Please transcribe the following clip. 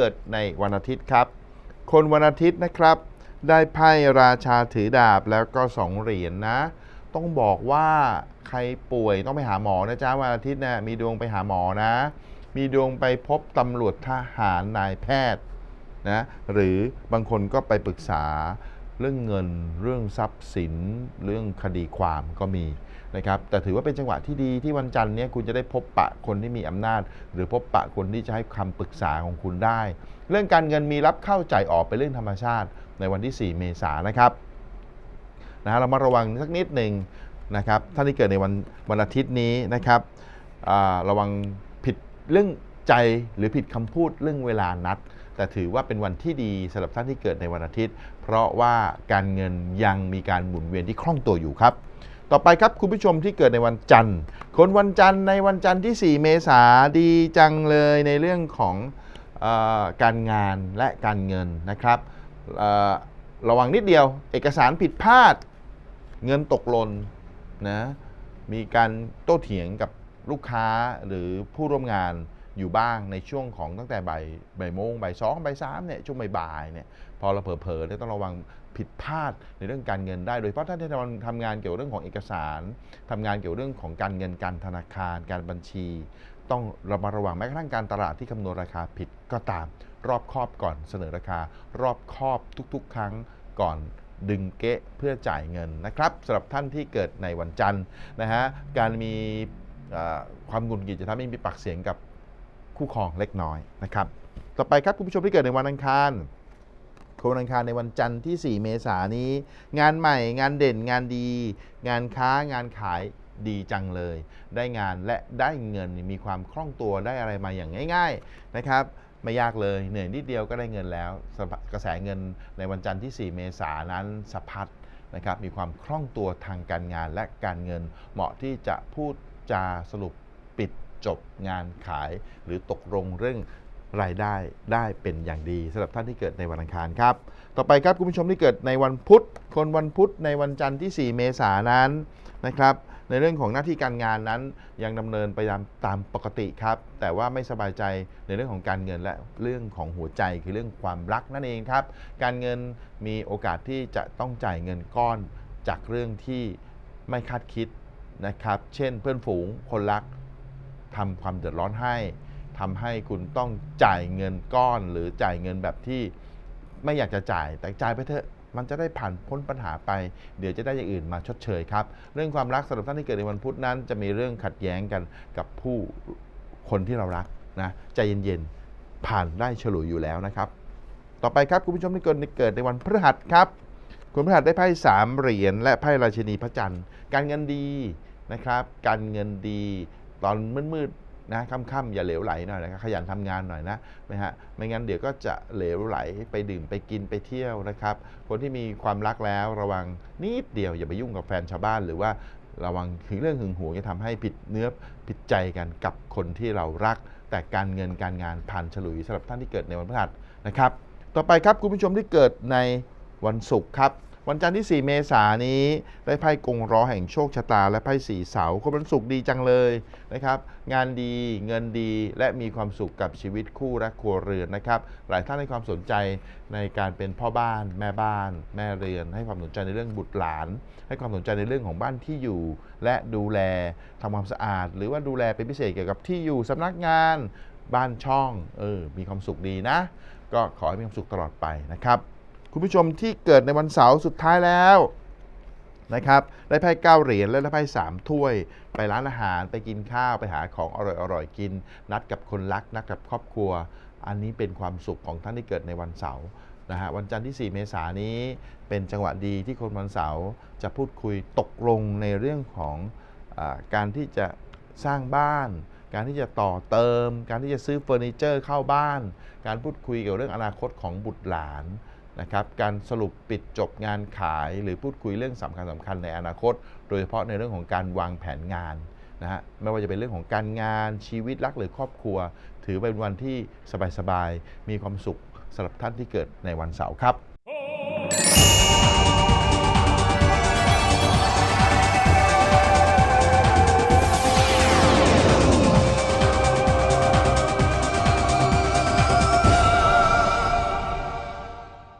กิดในวันอาทิตย์ครับ คนวันอาทิตย์นะครับ ได้ไพ่ราชาถือดาบแล้วก็สองเหรียญนะ ต้องบอกว่าใครป่วยต้องไปหาหมอนะจ๊ะวันอาทิตย์นะมีดวงไปหาหมอนะ มีดวงไปพบตำรวจทหารนายแพทย์นะหรือบางคนก็ไปปรึกษาเรื่องเงิน เรื่องทรัพย์สิน เรื่องคดีความก็มี นะครับแต่ถือว่าเป็นจังหวะที่ดีที่วันจันทร์นี้คุณจะได้พบปะคนที่มีอำนาจ หรือพบปะคนที่จะให้คำปรึกษาของคุณได้ เรื่องการเงินมีรับเข้าจ่ายออกเป็นเรื่องธรรมชาติ ในวันที่ 4 เมษายนนะครับนะฮะเรามาระวังสักนิดหนึ่งนะครับท่านที่เกิดในวันวันอาทิตย์นี้นะครับระวังผิดเรื่องใจหรือผิดคำพูดเรื่องเวลานัด แต่ถือว่าเป็นวันที่ดีสำหรับท่านที่เกิดในวันอาทิตย์ เพราะว่าการเงินยังมีการหมุนเวียนที่คล่องตัวอยู่ครับ ต่อไปครับคุณผู้ชมที่เกิดในวันจันทร์ คนวันจันทร์ในวันจันทร์ที่ 4 เมษาดีจังเลยในเรื่องของออการงานและการเงินนะครับระวังนิดเดียว เอกสารผิดพลาด เงินตกหล่นนะมีการโต้เถียงกับลูกค้าหรือผู้ร่วมงาน อยู่บ้างในช่วงของตั้งแต่บ่ายบ่ายโมงบ่ายสองบ่ายสามเนี่ยช่วงบ่ายเนี่ยพอเราเผลอๆเนี่ยต้องระวังผิดพลาดในเรื่องการเงินได้ โดยเฉพาะท่านที่ทำงานเกี่ยวกับเรื่องของเอกสารทำงานเกี่ยวกับเรื่องของการเงินการธนาคาร การบัญชี ต้องระมัดระวังแม้กระทั่งการตลาดที่คำนวณราคาผิดก็ตาม รอบคอบก่อนเสนอราคา รอบคอบทุก ๆ ครั้งก่อนดึงเกะเพื่อจ่ายเงินนะครับสำหรับท่านที่เกิดในวันจันทร์นะฮะการมีความหงุดหงิดจะทำให้มีปากเสียงกับ คู่ครองเล็กน้อยนะครับ ต่อไปครับคุณผู้ชมที่เกิดในวันอังคารคนอังคารในวันจันทร์ที่ 4 เมษายนนี้ งานใหม่งานเด่นงานดี งานค้างานขายดีจังเลย ได้งานและได้เงินมีความคล่องตัวได้อะไรมาอย่างง่าย ๆนะครับไม่ยากเลยเหนื่อยนิดเดียวก็ได้เงินแล้วกระแสเงินในวันจันทร์ที่ 4 เมษายนนั้นสะพัดนะครับมีความคล่องตัวทางการงานและการเงินเหมาะที่จะพูดจาสรุปปิด จบงานขาย หรือตกลงเรื่องรายได้ได้เป็นอย่างดีสำหรับท่านที่เกิดในวันอังคารครับ ต่อไปครับคุณผู้ชมที่เกิดในวันพุธ คนวันพุธในวันจันทร์ที่ 4 เมษายนนั้นนะครับ ในเรื่องของหน้าที่การงานนั้นยังดำเนินไปตามตามปกติครับ แต่ว่าไม่สบายใจในเรื่องของการเงินและเรื่องของหัวใจคือเรื่องความรักนั่นเองครับ การเงินมีโอกาสที่จะต้องจ่ายเงินก้อนจากเรื่องที่ไม่คาดคิดนะครับ เช่น เพื่อนฝูงคนรัก ทำความเดือดร้อนให้ทำให้คุณต้องจ่ายเงินก้อนหรือจ่ายเงินแบบที่ไม่อยากจะจ่ายแต่จ่ายไปเถอะมันจะได้ผ่านพ้นปัญหาไป เดี๋ยวจะได้อย่างอื่นมาชดเชยครับ เรื่องความรักสำหรับท่านที่เกิดในวันพุธนั้น จะมีเรื่องขัดแย้งกันกับผู้คนที่เรารักนะใจเย็นๆผ่านได้ฉลุยอยู่แล้วนะครับ ต่อไปครับคุณผู้ชมที่เกิดในเกิดในวันพฤหัสครับคุณพฤหัสได้ไพ่สามเหรียญและไพ่ราชินีพระจันทร์ การเงินดีนะครับ การเงินดี ตอนมืดๆนะค่ำๆอย่าเหลวไหลหน่อยนะครับขยันทำงานหน่อยนะไม่ฮะไม่งั้นเดี๋ยวก็จะเหลวไหลไปดื่มไปกินไปเที่ยวนะครับ คนที่มีความรักแล้วระวังนิดเดียวอย่าไปยุ่งกับแฟนชาวบ้านหรือว่าระวังถึงเรื่องหึงหวงจะทำให้ผิดเนื้อผิดใจกันกับคนที่เรารัก แต่การเงินการงานผ่านฉลุยสำหรับท่านที่เกิดในวันพฤหัสนะครับ ต่อไปครับคุณผู้ชมที่เกิดในวันศุกร์ครับ วันจันทร์ที่ 4 เมษายนนี้ได้ไพ่กงล้อแห่งโชคชะตา และไพ่สีเสาคนวันศุกร์ดีจังเลยนะครับ งานดีเงินดีและมีความสุขกับชีวิตคู่และครัวเรือนนะครับ หลายท่านให้ความสนใจในการเป็นพ่อบ้านแม่บ้าน แม่เรือน ให้ความสนใจในเรื่องบุตรหลาน ให้ความสนใจในเรื่องของบ้านที่อยู่ และดูแลทำความสะอาด หรือว่าดูแลเป็นพิเศษเกี่ยวกับที่อยู่สำนักงานบ้านช่องเออมีความสุขดีนะ ก็ขอให้มีความสุขตลอดไปนะครับ คุณผู้ชมที่เกิดในวันเสาร์สุดท้ายแล้วนะครับได้ไพ่เก้าเหรียญและได้ไพ่สามถ้วย ไปร้านอาหารไปกินข้าวไปหาของอร่อยๆกิน นัดกับคนรักนัดกับครอบครัว อันนี้เป็นความสุขของท่านที่เกิดในวันเสาร์นะฮะวันจันทร์ที่ 4 เมษายนนี้ เป็นจังหวะดีที่คนวันเสาร์จะพูดคุยตกลงในเรื่องของอการที่จะสร้างบ้าน การที่จะต่อเติม การที่จะซื้อเฟอร์นิเจอร์เข้าบ้าน การพูดคุยเกี่ยวกับเรื่องอนาคตของบุตรหลาน นะครับการสรุปปิดจบงานขายหรือพูดคุยเรื่องสำคัญสำคัญในอนาคต โดยเฉพาะในเรื่องของการวางแผนงานนะฮะไม่ว่าจะเป็นเรื่องของการงานชีวิตรักหรือครอบครัว ถือเป็นวันที่สบายๆมีความสุขสำหรับท่านที่เกิดในวันเสาร์ครับ